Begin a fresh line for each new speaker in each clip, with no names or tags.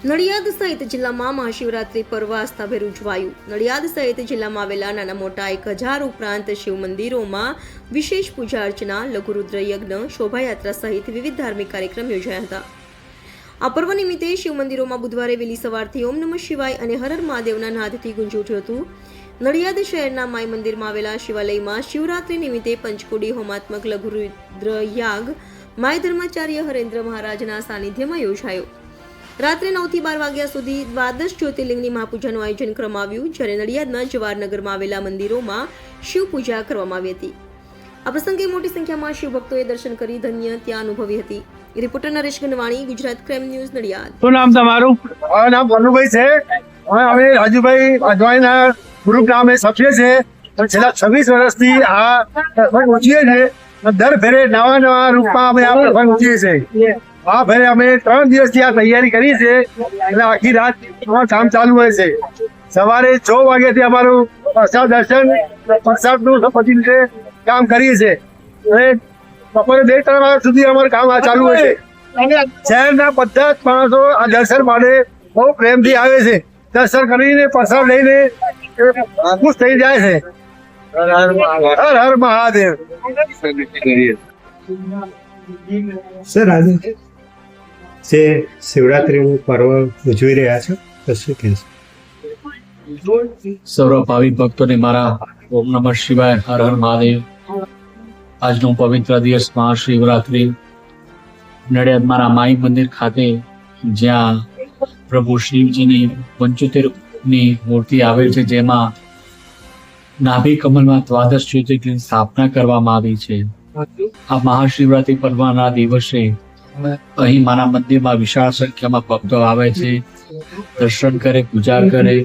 નડિયાદ સહિત જિલ્લામાં મહાશિવરાત્રી પર્વ આસ્થાભેર ઉજવાયું. નડિયાદ સહિત જિલ્લામાં આવેલા નાના મોટા એક હજાર ઉપરાંત શિવ મંદિરોમાં વિશેષ પૂજા અર્ચના લઘુરુદ્ર યજ્ઞ શોભાયાત્રા સહિત વિવિધ ધાર્મિક કાર્યક્રમ યોજાયા હતા. આ પર્વ નિમિત્તે શિવ મંદિરોમાં બુધવારે વહેલી સવારથી ઓમ નમઃ શિવાય અને હર હર મહાદેવના નાદથી ગુંજી ઉઠ્યું હતું. નડિયાદ શહેરના માઈ મંદિરમાં આવેલા શિવાલયમાં શિવરાત્રી નિમિત્તે પંચકોડી હોમાત્મક લઘુરુદ્ર યાગ માય ધર્માચાર્ય હરેન્દ્ર મહારાજના સાનિધ્યમાં યોજાયો. રાત્રે નવથી બાર વાગ્યા સુધી દ્વાદશ જ્યોતિર્લિંગની મહાપૂજાનું આયોજન કરવામાં આવ્યું જ્યારે નડિયાદના જવાહરનગરમાં આવેલા મંદિરોમાં શિવ પૂજા કરવામાં આવી હતી. આ પ્રસંગે મોટી સંખ્યામાં શિવભક્તોએ દર્શન કરી ધન્ય ત્યાં અનુભવી હતી. Reporter Naresh Ganwani Gujarat crime news Nadiad.
શું નામ તમારું?
મારું નામ વનુભાઈ છે. અમે રાજુભાઈ અજવાણીના ગ્રુપ નામે સભ્ય છે. છેલ્લા છવ્વીસ વર્ષથી આ પ્રસંગ ઉજવીએ છે. દર ફેરે નવા નવા રૂપમાં અમે આ પ્રસંગ ઉજવીએ છીએ. આ ભાઈ અમે ત્રણ દિવસથી આ તૈયારી કરી છે. એટલે આખી રાત કામ ચાલુ હોય છે. સવારે છ વાગ્યાથી અમારું પ્રસાદ દર્શન પ્રસાદનું પછી રીતે કામ કરીએ છીએ. અને બપોરે બે ત્રણ વાગ્યા સુધી અમારું કામ આ ચાલુ હોય છે. શહેરના બધા જ માણસો આ દર્શન માટે બહુ પ્રેમથી આવે છે. દર્શન કરીને પ્રસાદ લઈને ખુશ થઈ જાય છે. હર હર મહાદેવ.
સર આજે જે શિવરાત્રીનું પર્વ ઉજવી રહ્યા છો, તો શું કહેશો?
સર્વ ભાવિક ભક્તોને મારા ઓમ નમઃ શિવાય, હર હર મહાદેવ. આજનો પવિત્ર દિવસ મહાશિવરાત્રિ. નડિયાદ મારા માઈ મંદિર ખાતે જ્યાં પ્રભુ શિવજીની પંચોતેરની મૂર્તિ આવેલ છે, જેમાં નાભી કમલમાં દ્વાદશ જ્યોતિર્લિંગ સ્થાપના કરવામાં આવી છે. આ મહાશિવરાત્રિ પર્વના દિવસે અહીં મારા મંદિરમાં વિશાળ સંખ્યામાં ભક્તો આવે છે, દર્શન કરે પૂજા કરે.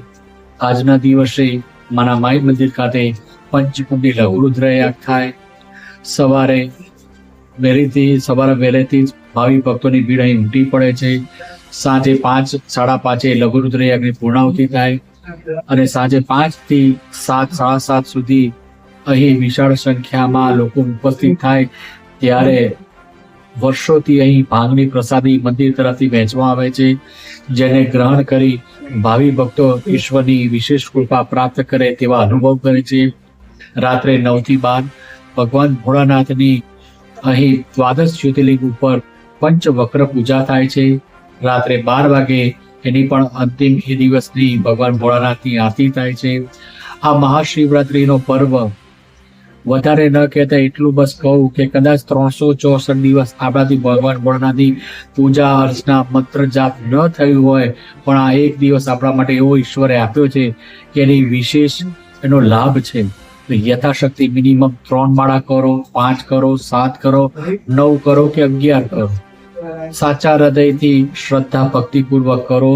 આજના દિવસે મારા માઈ મંદિર ખાતે પંચકુંડી લઘુરુદ્ર યાગ થાય. સવારે વહેલીથી, સવારે વહેલેથી જ ભાવિ ભક્તોની ભીડ અહીં ઉમટી પડે છે. સાંજે પાંચ, સાડા પાંચે લઘુરુદ્ર યાગની પૂર્ણાહુતિ થાય અને સાંજે પાંચથી સાત, સાડા સાત સુધી અહીં વિશાળ સંખ્યામાં લોકો ઉપસ્થિત થાય. ત્યારે વર્ષોથી અહીં ભાંગની પ્રસાદી મંદિર તરફથી વહેંચવામાં આવે છે, જેને ગ્રહણ કરી ભાવિ ભક્તો ઈશ્વરની વિશેષ કૃપા પ્રાપ્ત કરે તેવા અનુભવ કરે છે. રાત્રે નવથી બાર ભગવાન ભોળાનાથની અહીં દ્વાદશ જ્યોતિર્લિંગ ઉપર પંચવક્ર પૂજા થાય છે. રાત્રે બાર વાગે એની પણ અંતિમ એ દિવસની ભગવાન ભોળાનાથની આરતી થાય છે. આ મહાશિવરાત્રિનો પર્વ વધારે ન કહેતા એટલું બસ કહું કે કદાચ ત્રણસો ચોસઠ દિવસ આપણાથી ભગવાન ભોળાનાથની પૂજા અર્ચના મંત્ર જાપ ન થયું હોય, પણ આ એક દિવસ આપણા માટે એવો ઈશ્વરે આપ્યો છે કે એની વિશેષ એનો લાભ છે. તો યથાશક્તિ મિનિમમ ત્રણ માળા કરો, પાંચ કરો, સાત કરો, નવ કરો કે અગિયાર કરો. સાચા હૃદયથી શ્રદ્ધા, ભક્તિપૂર્વક કરો.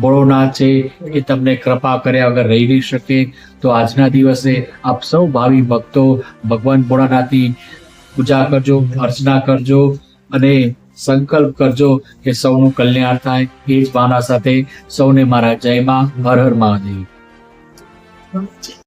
ભોળોનાથ છે એ તમને કૃપા કર્યા વગર રહી નહીં શકે, તો આજના દિવસે આપ સૌ ભાવિ ભક્તો ભગવાન ભોળાનાથની પૂજા કરજો, અર્ચના કરજો અને સંકલ્પ કરજો કે સૌનું કલ્યાણ થાય. એ જ ભાવના સાથે સૌને મારા જયમાં હર હર મહાદેવ.